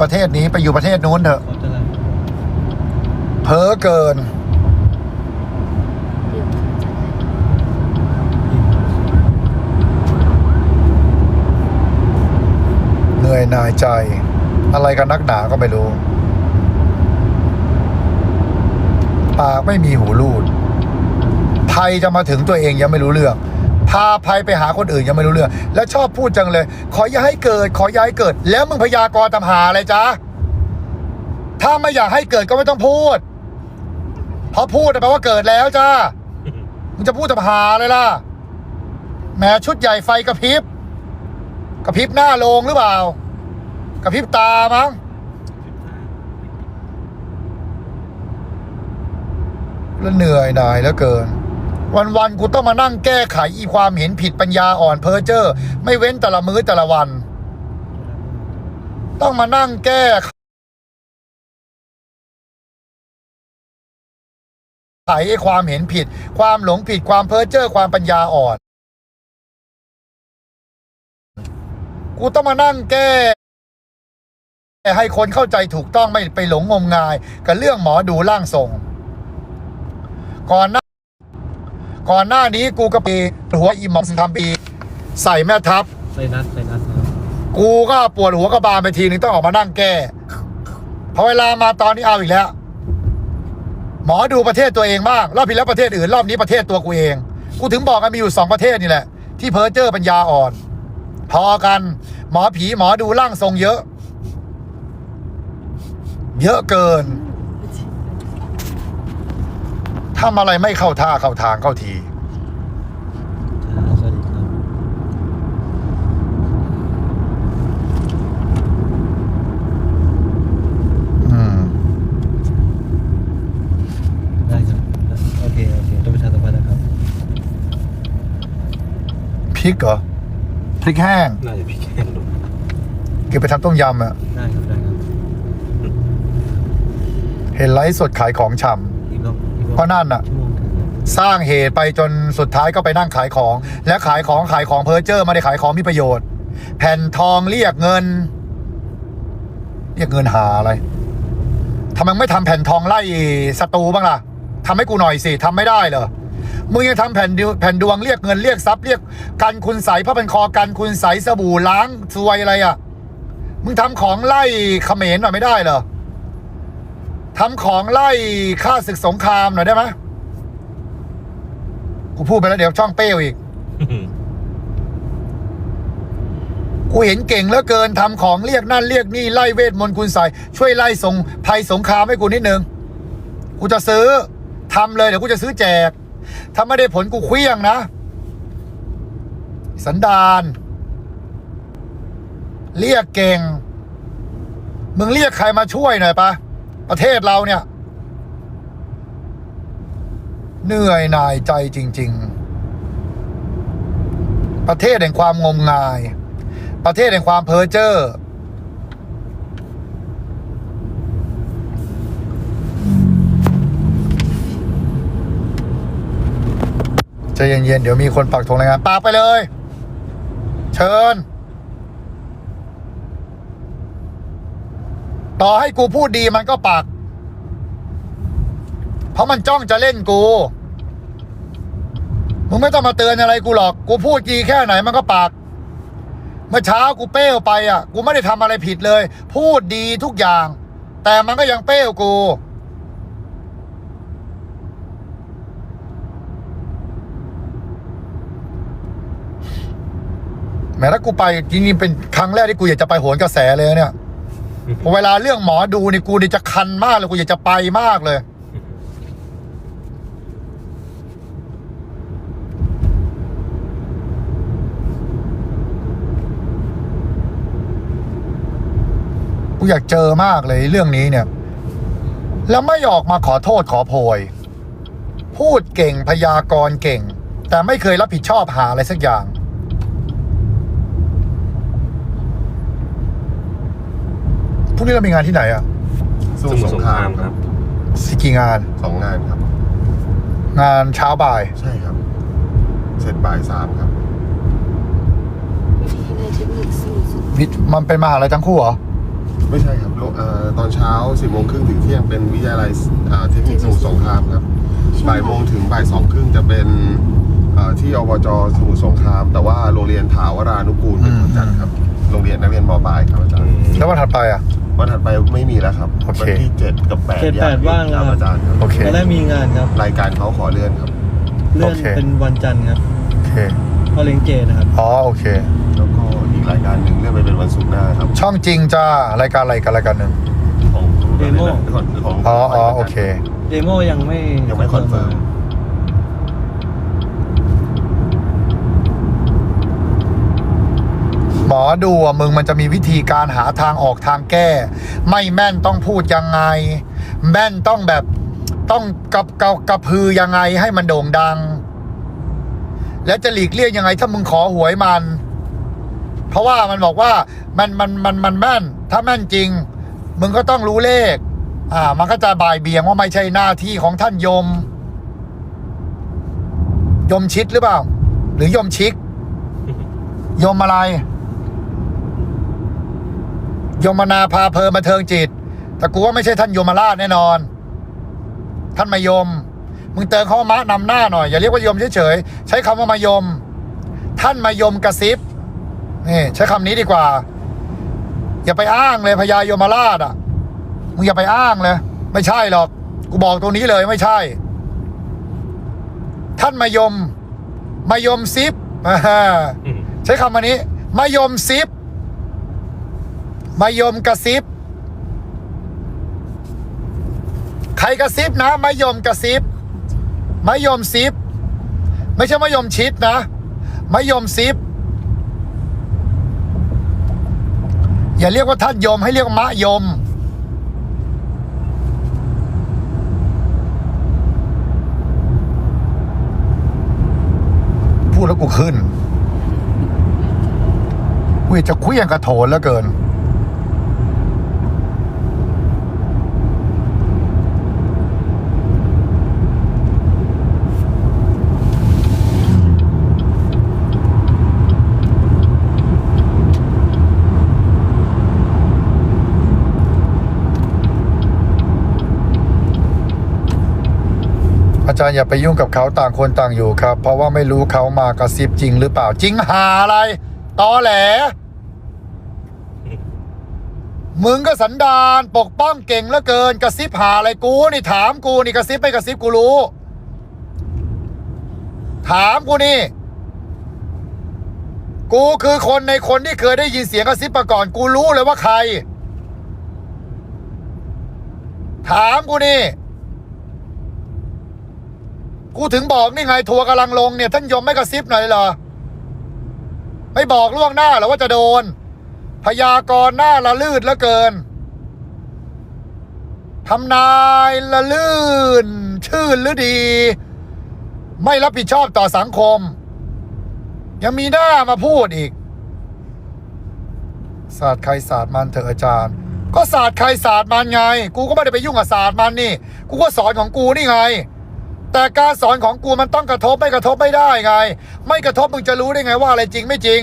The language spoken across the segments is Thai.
ประเทศนี้ไปอยู่ประเทศนู้นเถอะเขาจะอะไรเพ้อเกิน เหนื่อยหน่ายใจ อะไรกันนักหนาก็ไม่รู้ ปากไม่มีหูรูดภัยจะมาถึงตัวเองยังไม่รู้เรื่อง พาภัยไปหาคนอื่นยังไม่รู้เรื่อง แล้วชอบพูดจังเลย ขออย่าให้เกิด ขออย่าให้เกิด แล้วมึงพยากรณ์ตำหาอะไรจ๊ะถ้าไม่อยากให้เกิดก็ไม่ต้องพูด เพราะพูดแปลว่าเกิดแล้วจ้ามึงจะพูดตำหาเลยล่ะแหม้ชุดใหญ่ไฟกระพริบกระพริบหน้าโลงหรือเปล่ากระพริบตามั้งแล้วเหนื่อยหน่ายแล้วเกิน วันๆกูต้องมานั่งแก้ไขอีความเห็นผิดปัญญาอ่อนเพ้อเจ้อไม่เว้นแต่ละมื้อแต่ละวัน ต้องมานั่งแก้ไขไอ้ความเห็นผิด ความหลงผิดความเพ้อเจ้อความปัญญาอ่อน กูต้องมานั่งแก้ให้คนเข้าใจถูกต้องไม่ไปหลงงมงาย กับเรื่องหมอดูร่างทรงก่อนหน้า ก่อนหน้านี้กูก็ปีหัวอีหมอมทำปี ใส่แม่ทัพ ใส่นัดใส่นัดนะครับกูก็ปวดหัวกระบาลไปทีนึงต้องออกมานั่งแก้พอเวลามาตอนนี้เอาอีกแล้ว หมอดูประเทศตัวเองบ้างรอบที่แล้วประเทศอื่นรอบนี้ประเทศตัวกูเอง กูถึงบอกกันมีอยู่สองประเทศนี่แหละ ที่เพ้อเจ้อปัญญาอ่อน พอกันหมอผีหมอดูร่างทรงเยอะ เยอะเกิน ทำอะไรไม่เข้าท่าเข้าทางเข้าทีจ้าสวัสดีครับอืมได้ครับโอเคโอเคต้องประชาสัมพันธ์นะครับพริกเหรอพริกแห้งน่าจะพี่แค่ดูเก็บไปทำต้มยำอะได้ครับได้ครับ เห็นไลฟ์สดขายของชอี เพราะนั่นน่ะ สร้างเหตุไปจนสุดท้ายก็ไปนั่งขายของ และขายของขายของเพอร์เจอร์ไมาได้ขายของมีประโยชน์ แผ่นทองเรียกเงิน เรียกเงินหาอะไรทำไมไม่ทำแผ่นทองไล่ศัตรูบ้างล่ะทำให้กูหน่อยสิทำไม่ได้เหรอมึงยังทำแผ่นดิวแผ่นดวงเรียกเงินเรียกทรัพย์เรียกกันคุณใสพระเป็นคอกันคุณใสสบู่ล้างซวยอะไรอะ มึงทำของไล่เขมรหน่อยไม่ได้เหรอ ทำของไล่ฆ่าศึกสงครามหน่อยได้ไหมกูพูดไปแล้วเดี๋ยวช่องเป้วอีก กูเห็นเก่งเหลือเกินทำของเรียกนั่นเรียกนี่ไล่เวทมนต์คุณใส่ช่วยไล่ส่งภัยสงครามให้กูนิดนึง กูจะซื้อทำเลยเดี๋ยวกูจะซื้อแจก ถ้าไม่ได้ผลกูเคลี้ยงนะ สันดานเรียกเก่ง มึงเรียกใครมาช่วยหน่อยปะ ประเทศเราเนี่ย เหนื่อยหน่ายใจจริง ๆ ประเทศแห่งความงมงาย ประเทศแห่งความเพ้อเจ้อใจเย็นๆ เดี๋ยวมีคนปักธงรายงานปากไปเลย เชิญ ต่อให้กูพูดดีมันก็ปัก เพราะมันจ้องจะเล่นกูมึงไม่ต้องมาเตือนอะไรกูหรอก กูพูดดีแค่ไหนมันก็ปาก เมื่อเช้ากูเป้วไปอะ กูไม่ได้ทำอะไรผิดเลย พูดดีทุกอย่าง แต่มันก็ยังเป้วกู แม้ถ้ากูไปจริงๆเป็นครั้งแรกที่กูอยากจะไปโหนกระแสเลยเนี่ย พอเวลาเรื่องหมอดูนี่กูนี่จะคันมากเลยกูอยากจะไปมากเลย กูอยากเจอมากเลยเรื่องนี้เนี่ย แล้วไม่ออกมาขอโทษขอโพย พูดเก่งพยากรณ์เก่ง แต่ไม่เคยรับผิดชอบหาอะไรสักอย่าง พรุ่งนี้เรามีงานที่ไหนอะสมุทรสงครามครับสิกี่งาน สองงานครับ งานเช้าบ่าย ใช่ครับ เสร็จบ่ายสามครับ วิทย์มันเป็นมหาลัยทั้งคู่เหรอ ไม่ใช่ครับโลเอ่อตอนเช้า10โมงครึ่งถึงเที่ยงเป็นวิทยาลัยอ่าเทคนิคสมุทรสงครามครับบ่ายโมงถึงบ่ายสองครึ่งจะเป็นเอ่อที่อบจสมุทรสงคราม แต่ว่าโรงเรียนถาวรานุกูลเป็นคนจัดครับ โรงเรียนนักเรียนมปลายครับอาจารย์แล้ววันถัดไปอะ วันถัดไปไม่มีแล้วครับโอเควัที่7กับ8เจ็ดแปดว่างแล้วครับอาจารย์ครับโอเค ตอนแรกมีงานครับ รายการเขาขอเลื่อนครับ เลื่อนโอเค เป็นวันจันทร์ครับโอเคเพราะเลี้ยงเจนะครับ อ๋อโอเค แล้วก็อีกรายการหนึ่งเลื่อนไปเป็นวันศุกร์หน้าครับช่องจริงจ้ารายการอะไรกันรายการหนึ่งของเดโม ของของอ๋ออ๋อโอเค เดโมยังไม่ยังไม่คอนเฟิร์ม หมอ ดูอะมึงมันจะมีวิธีการหาทางออกทางแก้ ไม่แม่นต้องพูดยังไง แม่นต้องแบบต้องกับกับกระพือยังไงให้มันโด่งดัง แล้วจะหลีกเลี่ยงยังไงถ้ามึงขอหวยมัน เพราะว่ามันบอกว่ามันมันมันมันแม่น ถ้าแม่นจริง มึงก็ต้องรู้เลข อ่า มันก็จะบ่ายเบี่ยงว่าไม่ใช่หน้าที่ของท่านยม ยมชิดหรือเปล่า หรือยมชิก ยมอะไร ยมนาพาเพลินบันเทิงจิต แต่กูว่าไม่ใช่ท่านยมราชแน่นอน ท่านมายม มึงเติมคำว่ามะนำหน้าหน่อย อย่าเรียกว่ายมเฉยๆ ใช้คำว่ามายม ท่านมายมกระซิบนี่ใช้คำนี้ดีกว่า อย่าไปอ้างเลยพญายมราชอะ มึงอย่าไปอ้างเลย ไม่ใช่หรอก กูบอกตรงนี้เลยไม่ใช่ ท่านมายม มายมซิบใช้คำวันนี้ มายมซิบ มายมกระซิบ ใครกระซิบนะมายมกระซิบมายมซิบ ไม่ใช่มายมชิดนะมายมซิบ อย่าเรียกว่าท่านยมให้เรียกว่ามะยม พูดแล้วกูขึ้นกูอยจะคุยอย่างกระโถนแล้วเกิน จารย์อย่าไปยุ่งกับเขาต่างคนต่างอยู่ครับ เพราะว่าไม่รู้เขามากระซิบจริงหรือเปล่าจริงหาอะไรตอแหล มึงก็สันดานปกป้องเก่งเหลือเกิน กระซิบหาอะไรกูนี่ถามกูนี่กระซิบไม่กระซิบกูรู้ ถามกูนี่ กูคือคนในคนที่เคยได้ยินเสียงกระซิบมาก่อน กูรู้เลยว่าใคร ถามกูนี่ กูถึงบอกนี่ไงทัวร์กำลังลงเนี่ยท่านยมไม่กระซิบหน่อยเหรอไม่บอกล่วงหน้าหรอว่าจะโดน พยากรณ์หน้าละลืดเหลือเกินทำนายละลื่น ชื่นหรือดี ไม่รับผิดชอบต่อสังคม ยังมีหน้ามาพูดอีก ศาสตร์ใครศาสตร์มันเถอะอาจารย์ ก็ศาสตร์ใครศาสตร์มันไง กูก็ไม่ได้ไปยุ่งกับศาสตร์มันนี่ กูก็สอนของกูนี่ไง แต่การสอนของกูมันต้องกระทบไม่กระทบไม่ได้ไง ไม่กระทบมึงจะรู้ได้ไงว่าอะไรจริงไม่จริง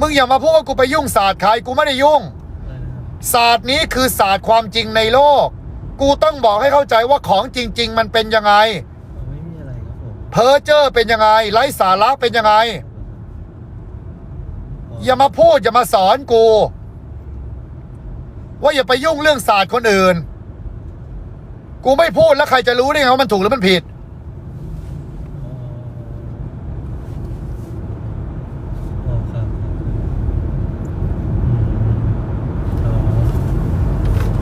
มึงอย่ามาพูดว่ากูไปยุ่งศาสตร์ใครกูไม่ได้ยุ่ง ศาสตร์นี้คือศาสตร์ความจริงในโลก กูต้องบอกให้เข้าใจว่าของจริง ๆ มันเป็นยังไงไม่มีอะไรครับผมเพอเจอร์เป็นยังไงไร้สาระเป็นยังไง อย่ามาพูดอย่ามาสอนกู ว่าอย่าไปยุ่งเรื่องศาสตร์คนอื่น กูไม่พูดแล้วใครจะรู้ได้ไงว่ามันถูกหรือมันผิด อ๋อครับ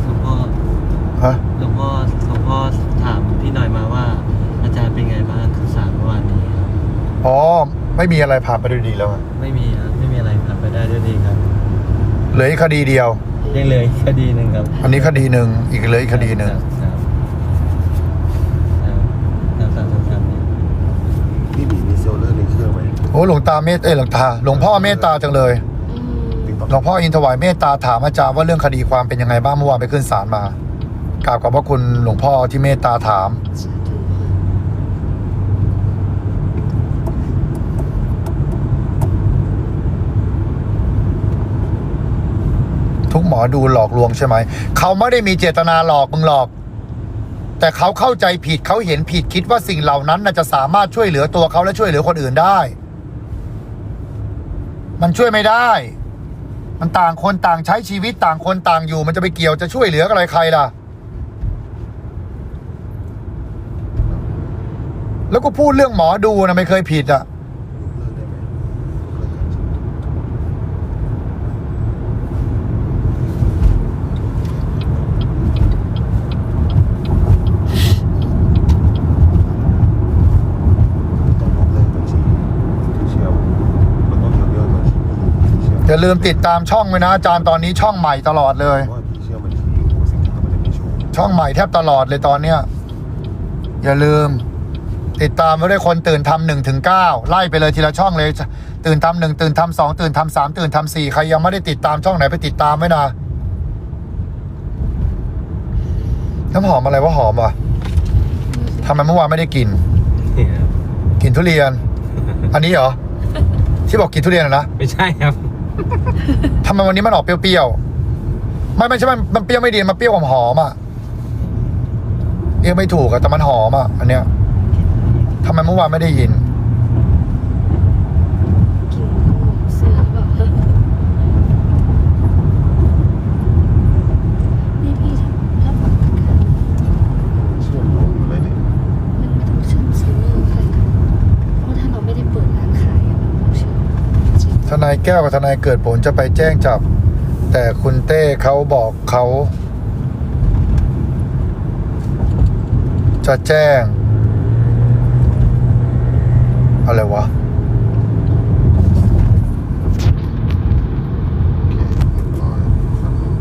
หลวงพ่อฮะ หลวงพ่อหลวงพ่อถามพี่หน่อยมาว่า อาจารย์เป็นไงบ้างคือสารเมื่อวานนี้ครับอ๋อ ไม่มีอะไรผ่านไปด้วยดีแล้วอะไม่มีครับไม่มีอะไรผ่านไปได้ด้วยดีครับ เหลืออีกคดีเดียว ยังเหลยคดีหนึ่งครับอันนี้คดีหนึ่งอีกเหลืออีกคดีหนึ่งครับครับครับครับ พี่บีมีเซลเลอร์ในเครื่องไหม โอ้หลวงตาเมตเอ้ยหลวงตาหลวงพ่อเมตตาจังเลยติ๊กต๊อกหลวงพ่ออินทวายเมตตาถามอาจารย์ว่าเรื่องคดีความเป็นยังไงบ้างเมื่อวานไปขึ้นศาลมากราบขอบพระคุณหลวงพ่อที่เมตตาถามถทุกหมอดูหลอกลวงใช่ไหม เขาไม่ได้มีเจตนาหลอกมึงหรอก แต่เขาเข้าใจผิดเขาเห็นผิดคิดว่าสิ่งเหล่านั้นน่าจะสามารถช่วยเหลือตัวเขาและช่วยเหลือคนอื่นได้ มันช่วยไม่ได้ มันต่างคนต่างใช้ชีวิตต่างคนต่างอยู่ มันจะไปเกี่ยวจะช่วยเหลืออะไรใครล่ะ แล้วก็พูดเรื่องหมอดูนะไม่เคยผิดอะองยกเลิกบัญชีที่เชียวมันต้องยกเลิกบัญชีที่เชียว อย่าลืมติดตามช่องไว้นะอาจารย์ตอนนี้ช่องใหม่ตลอดเลยเพราะว่าพี่เชื่อบัญชีโอ้สินค้ามันจะมีโชว์ช่องใหม่แทบตลอดเลยตอนเนี้ยอย่าลืม ติดตามไว้ด้วยคนตื่นทำหนึ่งถึงเก้าไล่ไปเลยทีละช่องเลย ตื่นทำหนึ่งตื่นทำสองตื่นทำสามตื่นทำสี่ใครยังไม่ได้ติดตามช่องไหนไปติดตามไว้นะน้ำหอมอะไรว่าหอมวะทำไมเมื่อวานไม่ได้กิน เนี่ยครับกินทุเรียน อันนี้เหรอ ที่บอกกินทุเรียนอะนะ ไม่ใช่ครับ ทำไมวันนี้มันออกเปรี้ยวๆไม่ไม่ใช่มันมันเปรี้ยวไม่ดีมันเปรี้ยวหอมๆอะเรียกไม่ถูกอะแต่มันหอมอะอันเนี้ยทำไมเมื่อวานไม่ได้ยิน กินเสือแบบนี่พี่ทำถ้าแบบมัน เชื่อมโยงอยู่เลยเนี่ย ไม่ต้องเชื่อมซื้อเลยค่ะเพราะถ้าเราไม่ได้เปิดร้านขายอะมันต้องเชื่อมจริง ทนายแก้วกับทนายเกิดผลจะไปแจ้งจับ แต่คุณเต้เขาบอกเขาจะแจ้ง อะไรวะ โอเคเรียบร้อยครับผม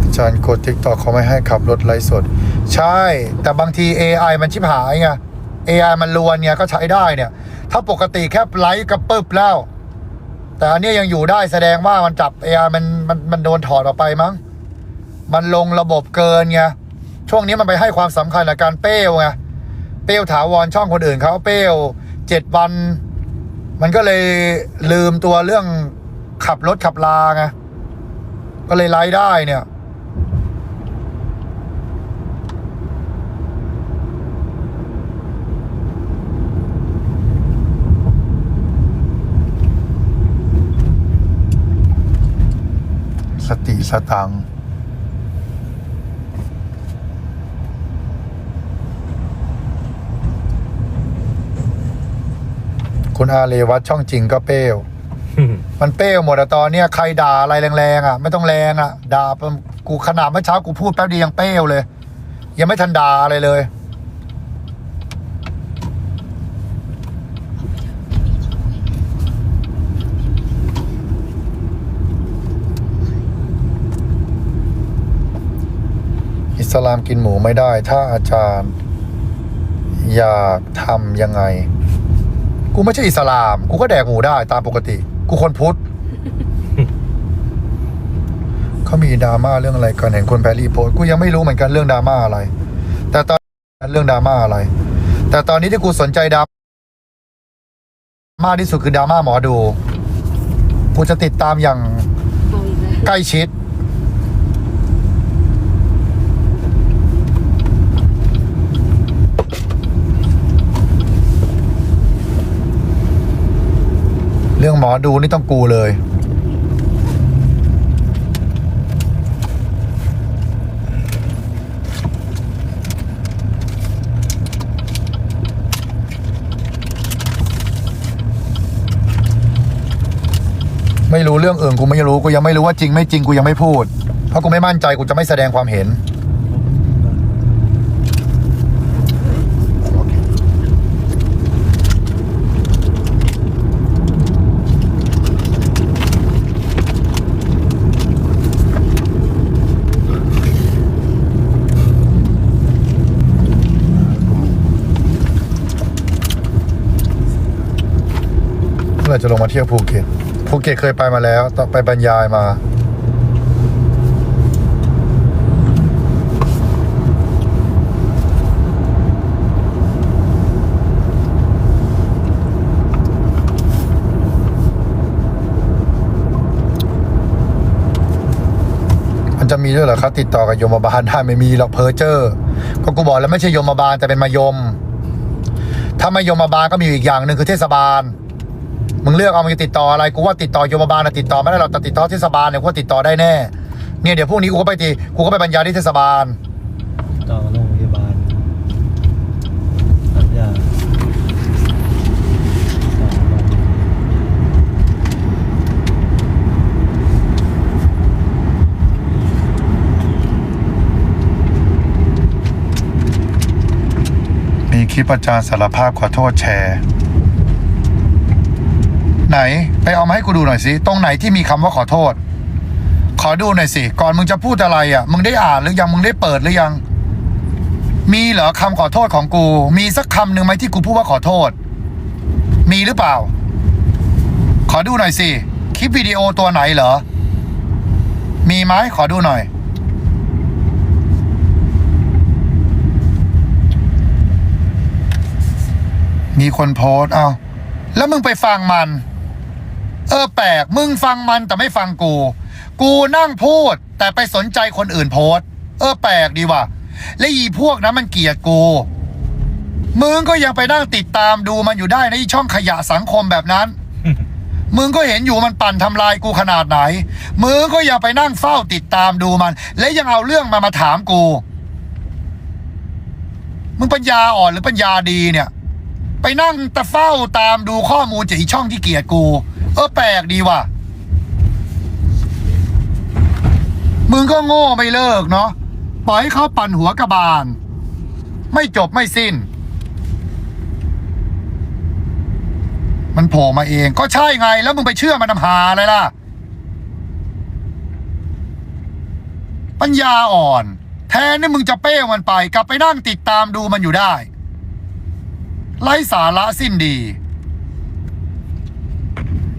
อาจารย์ กดทิกตอกเขาไม่ให้ขับรถไลฟ์สด ใช่ แต่บางที AI มันชิบหายไง AI มันลวนเนี่ยก็ใช้ได้เนี่ย ถ้าปกติแค่ไลฟ์ก็ปึ๊บแล้ว แต่อันนี้ยยังอยู่ได้แสดงว่ามันจับ AI มันมันมันโดนถอดออกไปมั้ง มันลงระบบเกินไง ช่วงนี้มันไปให้ความสำคัญกับการเป้วไง เป้วถาวรช่องคนอื่นเขาเป้วเจ็ดวัน มันก็เลยลืมตัวเรื่องขับรถขับลาไง ก็เลยไลฟ์ได้เนี่ย สติสตังค์คุณอาเรวัตช่องจริงก็เป้วมันเป้วหมดอะตอนเนี้ยใครด่าอะไรแรงๆอะไม่ต้องแรงอะด่าผมกูขนาดเมื่อเช้ากูพูดแป๊บเดียวยังเป้วเลย ยังไม่ทันด่าอะไรเลย สลามกินหมูไม่ได้ ถ้าอาจารย์ อยากทำยังไง กูไม่ใช่อิสลาม กูก็แดกหมูได้ตามปกติ กูคนพุทธเขามีดราม่าเรื่องอะไรกันเห็นคนแพรรี่โพสต์กูยังไม่รู้เหมือนกันเรื่องดราม่าอะไร แต่ตอนเรื่องดราม่าอะไร แต่ตอนนี้ที่กูสนใจดราม่าที่สุดคือดราม่าหมอดู กูจะติดตามอย่างใกล้ชิด รื่องหมอดูนี่ต้องกูเลย ไม่รู้เรื่องอื่นกูไม่รู้กูยังไม่รู้ว่าจริงไม่จริงกูยังไม่พูด เพราะกูไม่มั่นใจกูจะไม่แสดงความเห็น โอเค เมื่อ ไหร่จะลงมาเที่ยวภูเก็ตภูเก็ตเคยไปมาแล้วต่อไปบรรยายมา มันจะมีด้วยเหรอครับ ติดต่อกับโยมบาลได้ไม่มีหรอกเพอเจอร์ ก็กูบอกแล้วไม่ใช่โยมบาลแต่เป็นมายม ถ้าม่โยมบาลก็มีอีกอย่างหนึ่งคือเทศบาล มึงเลือกเอามึงจะติดต่ออะไรกูว่าติดต่อโยมบาลนะติดต่อไม่ได้หรอกแต่ติดต่อเทศบาลเนี่ยกูว่าติดต่อได้แน่เนี่ยเดี๋ยวพรุ่งนี้กูก็ไปทีกูก็ไปบรรยายที่เทศบาลต่อโรงพยาบาลพัทยาต่อโรงพยาบาลมีคลิปอาจารย์สารภาพขอโทษแชร์ ไหน ไปเอามาให้กูดูหน่อยสิ ตรงไหนที่มีคำว่าขอโทษ ขอดูหน่อยสิ ก่อนมึงจะพูดอะไรอะ มึงได้อ่านหรือยัง มึงได้เปิดหรือยัง มีเหรอคำขอโทษของกู มีสักคำหนึ่งไหมที่กูพูดว่าขอโทษ มีหรือเปล่า ขอดูหน่อยสิ คลิปวิดีโอตัวไหนเหรอ มีไหมขอดูหน่อยมีคนโพสต์เอา แล้วมึงไปฟังมัน เออแปลกมึงฟังมันแต่ไม่ฟังกู กูนั่งพูด แต่ไปสนใจคนอื่นโพสต์เออแปลกดีว่ะและอีพวกนั้นมันเกลียดกูมึงก็ยังไปนั่งติดตามดูมันอยู่ได้ในช่องขยะสังคมแบบนั้น มึงก็เห็นอยู่มันปั่นทำลายกูขนาดไหน มึงก็ยังไปนั่งเฝ้าติดตามดูมัน และยังเอาเรื่องมามาถามกู มึงปัญญาอ่อนหรือปัญญาดีเนี่ย ไปนั่งตะเฝ้าตามดูข้อมูลจากอีช่องที่เกลียดกู เออแปลกดีว่ะ มึงก็โง่ไม่เลิกเนาะปล่อยให้เขาปั่นหัวกระบาล ไม่จบไม่สิ้น มันโผล่มาเอง ก็ใช่ไง แล้วมึงไปเชื่อมันนำหาอะไรล่ะ ปัญญาอ่อน แทนที่มึงจะเป้มันไป กลับไปนั่งติดตามดูมันอยู่ได้ ไร้สาระสิ้นดี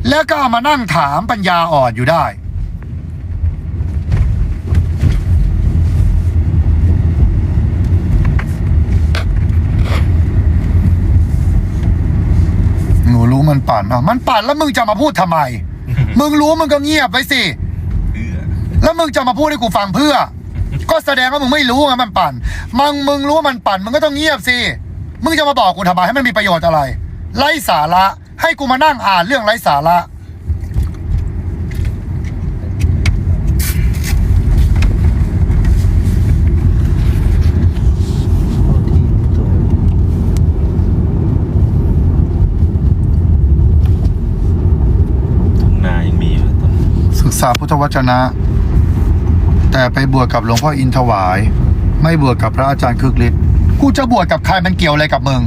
แล้วก็เอามานั่งถามปัญญาอ่อนอยู่ได้ หนูรู้มันปั่นอะมันปั่นแล้วมึงจะมาพูดทำไม มึงรู้มึงก็เงียบไว้สิ แล้วมึงจะมาพูดให้กูฟังเพื่อ ก็แสดงว่ามึงไม่รู้ไงมันปั่น มึงมึงรู้ว่ามันปั่น มึงก็ต้องเงียบสิ มึงจะมาบอกกูทำไมให้มันมีประโยชน์อะไร ไร้สาระ ให้กูมานั่งอ่านเรื่องไร้สาระโทษทีตัวทุ่งนายังมีอยู่เลยตอนนี้ศึกษาพุทธวจนะ แต่ไปบวชกับหลวงพ่ออินถวาย ไม่บวชกับพระอาจารย์คึกฤทธิ์กูจะบวชกับใครมันเกี่ยวอะไรกับมึง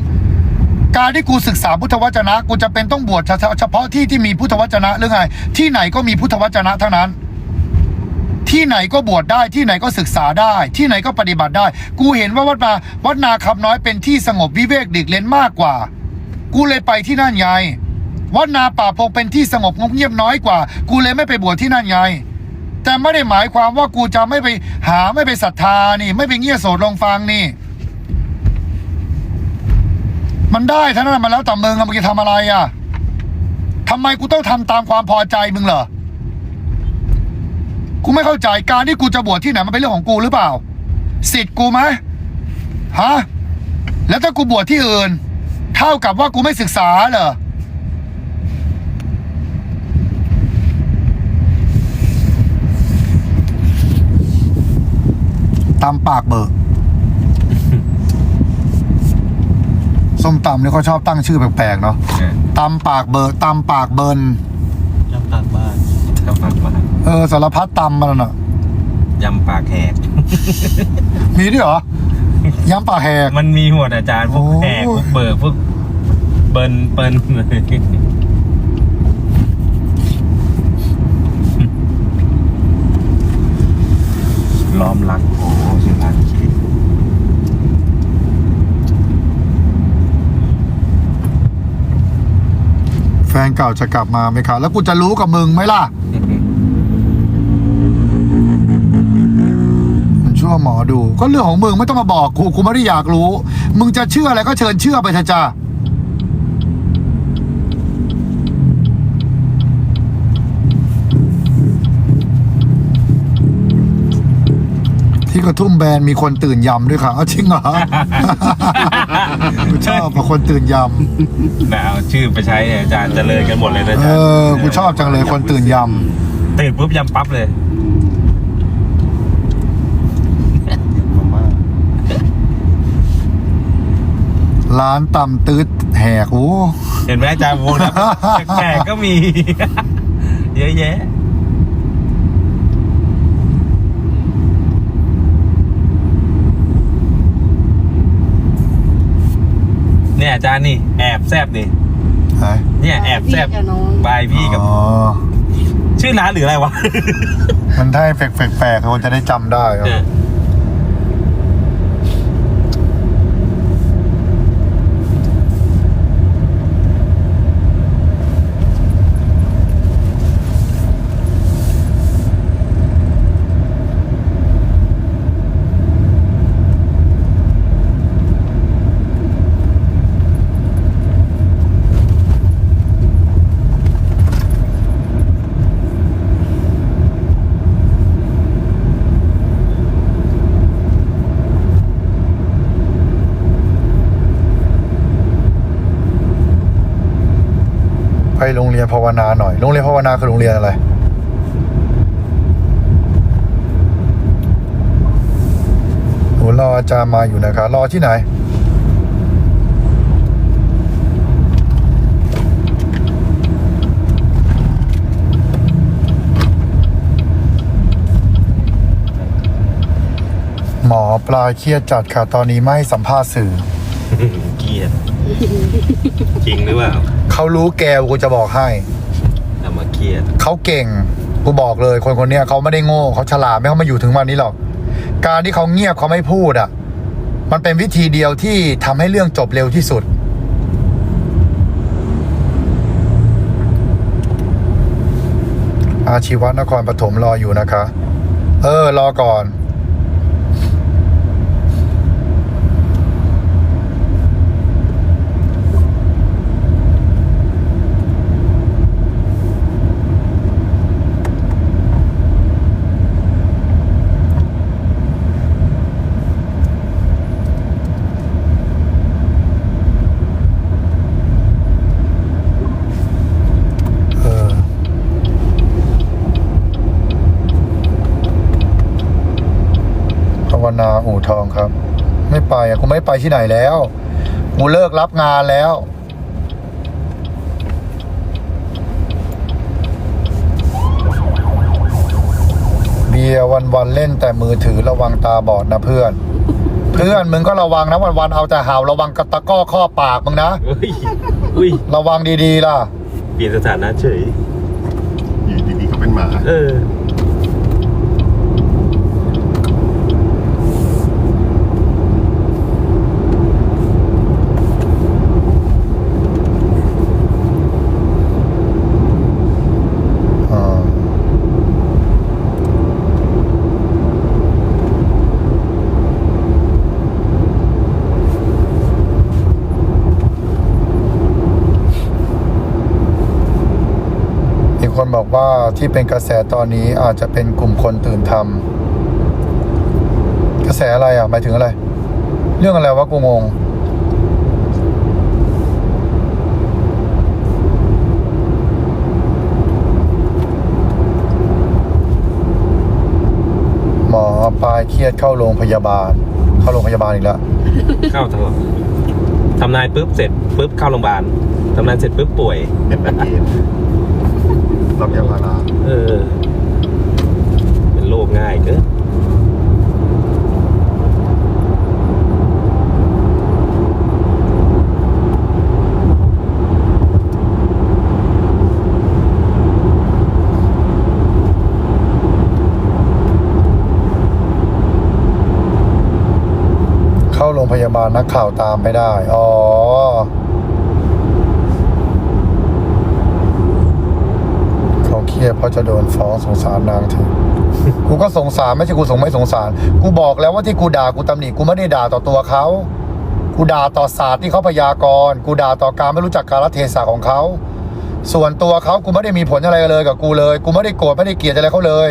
การที่กูศึกษาพุทธวจนะ กูจะเป็นต้องบวชเฉพาะที่ที่มีพุทธวจนะหรือไง ที่ไหนก็มีพุทธวจนะทั้งนั้น ที่ไหนก็บวชได้ที่ไหนก็ศึกษาได้ ที่ไหนก็ปฏิบัติได้ กูเห็นว่าวัดนาวัดนาคำน้อยเป็นที่สงบวิเวกดิกเล่นมากกว่า กูเลยไปที่นั่นไงวัดนาป่าพงเป็นที่สงบงบเงียบน้อยกว่า กูเลยไม่ไปบวชที่นั่นไงแต่ไม่ได้หมายความว่ากูจะไม่ไปหาไม่ไปศรัทธานี่ ไม่ไปเงี่ยโสดลงฟังนี่ มันได้ทั้งนั้นมันแล้วแต่มึงอะมึงจะทำอะไรอะทำไมกูต้องทำตามความพอใจมึงเหรอกูไม่เข้าใจการที่กูจะบวชที่ไหนมันเป็นเรื่องของกูหรือเปล่า สิทธิ์กูไหมฮะแล้วถ้ากูบวชที่อื่น เท่ากับว่ากูไม่ศึกษาเหรอตำปากเบอร์ ส้มตำเนี่ยเขาชอบตั้งชื่อแปลกๆเนาะเนี่ยตำปากเบอร์ตำปากเบิร์นจำปากบ้านเข้าปากบ้านเออสารพัดตำมันน่ะยำปากแหกมีด้วยเหรอยำปากแหกมันมีหมดอาจารย์พวกโอ้แหกพวกเบิกพวกเบิร์นเปิลเลยล้อมรักโอ้โหชื่อร้านคิด แฟ นนเก่าจะกลับมาไหมครับแล้วกูจะรู้กับมึงไหมล่ะ มันชั่วหมอดู ก็เรื่องของมึงไม่ต้องมาบอกกูกูไม่ได้อยากรู้ มึงจะเชื่ออะไรก็เชิญเชื่อไปเถอะจ้า ที่กระทุ่มแบนมีคนตื่นยำด้วยค่ะเอาจริงเหรอ กูชอบพอคนตื่นยนะเอาชื่อไปใช้เนี่ยอาจารย์เจริญกันหมดเลยนะำอาเอจารย์อกูชอบจังเลยคนตื่นยตื่นปุ๊บยำปั๊บเลยมาม่าำร้านตำตืดแหกโอ้ เห็นไหมอาจารย์วงนะแปลกๆก็มี เยอะแยะ เนี่ยอาจารย์นี่แอบแซบนี่ไหนเนี่ยแอบแซบพี่กับน้อง บายพี่กับ อ๋อ ชื่อร้านหรืออะไรวะมันถ้าแปลกๆคนจะได้จำได้ครับ เนี่ย รงเรียนภาวนาหน่อย โรงเรียนภาวนาคือโรงเรียนอะไร หนูรออาจารย์มาอยู่นะคะ รอที่ไหน หมอปลาเครียดจัดค่ะ ตอนนี้ไม่ให้สัมภาษณ์สื่อ เกลียด จริงหรือเปล่าเขารู้แกวกูจะบอกให้ เอามาเครียดเขาเก่ง กูบอกเลยคนคนเนี้ยเขาไม่ได้โง่เขาฉลาดไม่เขามาอยู่ถึงวันนี้หรอก การที่เขาเงียบเขาไม่พูดอะ มันเป็นวิธีเดียวที่ทำให้เรื่องจบเร็วที่สุด อาชีวะนครปฐมรออยู่นะคะ เออ รอก่อน เออ ภาวนาอู่ทองครับ ไม่ไปอะกูไม่ไปที่ไหนแล้วกูเลิกรับงานแล้ว เบียร์วันวันๆเล่นแต่มือถือระวังตาบอดนะเพื่อน เพื่อนมึงก็ระวังนะวันวันๆเอาแต่เห่าระวังกระตะกร้อข้อปากมึงนะเฮ้ยอุ้ยระวังดีๆล่ะ เปลี่ยนสถานะเฉยอยู่ดีๆก็เป็นหมา เอออ่ามีคนบอกว่า ที่เป็นกระแสตอนนี้อาจจะเป็นกลุ่มคนตื่นทำกระแสอะไรอะหมายถึงอะไร เรื่องอะไรวะกูงงหมอปลายเครียดเข้าโรงพยาบาล เข้าโรงพยาบาลอีกแล้วเข้าตลอดทำนายปุ๊บเสร็จปุ๊บเข้าโรงพยาบาลทำนายเสร็จปุ๊บป่วยเป็นป ระเกณฑ์รับยาพาราเออ เป็นโรคง่ายเกินเข้าโรงพยาบาลนักข่าวตามไม่ได้ อ๋อ ฮียเพราะจะโดนฟ้องสงสารนางเถอะกูก็สงสารไม่ใช่กูสงไม่สงสาร กูบอกแล้วว่าที่กูด่ากูตำหนิกูไม่ได้ด่าต่อตัวเขากูด่าต่อศาสตร์ที่เขาพยากรณ์กูด่าต่อการไม่รู้จักกาลเทศะของเขาส่วนตัวเขากูไม่ได้มีผลอะไรเลยกับกูเลย กูไม่ได้โกรธไม่ได้เกลียดอะไรเขาเลย